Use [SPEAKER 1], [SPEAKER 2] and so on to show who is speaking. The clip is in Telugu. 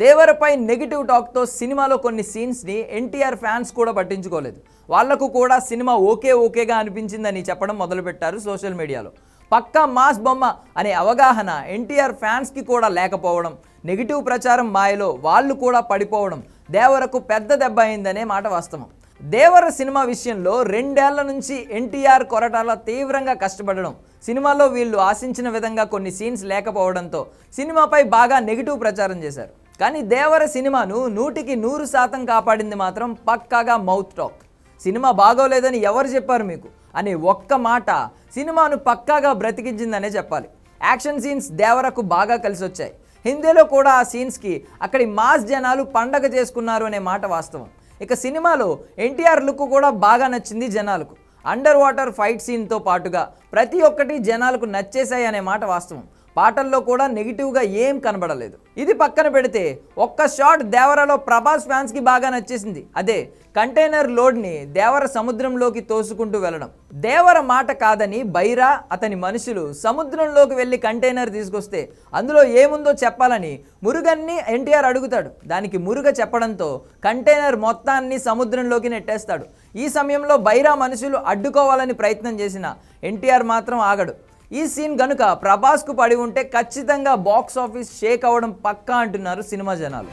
[SPEAKER 1] దేవరపై నెగిటివ్ టాక్తో సినిమాలో కొన్ని సీన్స్ని ఎన్టీఆర్ ఫ్యాన్స్ కూడా పట్టించుకోలేదు. వాళ్ళకు కూడా సినిమా ఓకే ఓకేగా అనిపించిందని చెప్పడం మొదలుపెట్టారు సోషల్ మీడియాలో. పక్కా మాస్ బొమ్మ అనే అవగాహన ఎన్టీఆర్ ఫ్యాన్స్కి కూడా లేకపోవడం నెగిటివ్ ప్రచారం మాయలో వాళ్ళు కూడా పడిపోవడం దేవరకు పెద్ద దెబ్బ అయిందనే మాట వాస్తవం. దేవర సినిమా విషయంలో రెండేళ్ళ నుంచి ఎన్టీఆర్ కొరటాల తీవ్రంగా కష్టపడడం సినిమాలో వీళ్ళు ఆశించిన విధంగా కొన్ని సీన్స్ లేకపోవడంతో సినిమాపై బాగా నెగిటివ్ ప్రచారం చేశారు. కానీ దేవర సినిమాను నూటికి నూరు శాతం కాపాడింది మాత్రం పక్కాగా మౌత్ టాక్. సినిమా బాగోలేదని ఎవరు చెప్పారు మీకు? అనే ఒక్క మాట సినిమాను పక్కాగా బ్రతికించిందనే చెప్పాలి. యాక్షన్ సీన్స్ దేవరకు బాగా కలిసి వచ్చాయి హిందీలో కూడా ఆ సీన్స్కి అక్కడి మాస్ జనాలు పండగ చేసుకున్నారు అనే మాట వాస్తవం. ఇక సినిమాలో ఎన్టీఆర్ లుక్ కూడా బాగా నచ్చింది జనాలకు. అండర్ వాటర్ ఫైట్ సీన్తో పాటుగా ప్రతి ఒక్కటి జనాలకు నచ్చేశాయి అనే మాట వాస్తవం. పాటల్లో కూడా నెగిటివ్గా ఏం కనబడలేదు. ఇది పక్కన పెడితే ఒక్క షాట్ దేవరలో ప్రభాస్ ఫ్యాన్స్కి బాగా నచ్చేసింది. అదే కంటైనర్ లోడ్ని దేవర సముద్రంలోకి తోసుకుంటూ వెళ్ళడం. దేవర మాట కాదని బైరా అతని మనుషులు సముద్రంలోకి వెళ్ళి కంటైనర్ తీసుకొస్తే అందులో ఏముందో చెప్పాలని మురుగన్ని ఎన్టీఆర్ అడుగుతాడు. దానికి మురుగ చెప్పడంతో కంటైనర్ మొత్తాన్ని సముద్రంలోకి నెట్టేస్తాడు. ఈ సమయంలో బైరా మనుషులు అడ్డుకోవాలని ప్రయత్నం చేసిన ఎన్టీఆర్ మాత్రం ఆగడు. ఈ సీన్ గనుక ప్రభాస్కు పడి ఉంటే ఖచ్చితంగా బాక్స్ ఆఫీస్ షేక్ అవ్వడం పక్కా అంటున్నారు సినిమా జనాలు.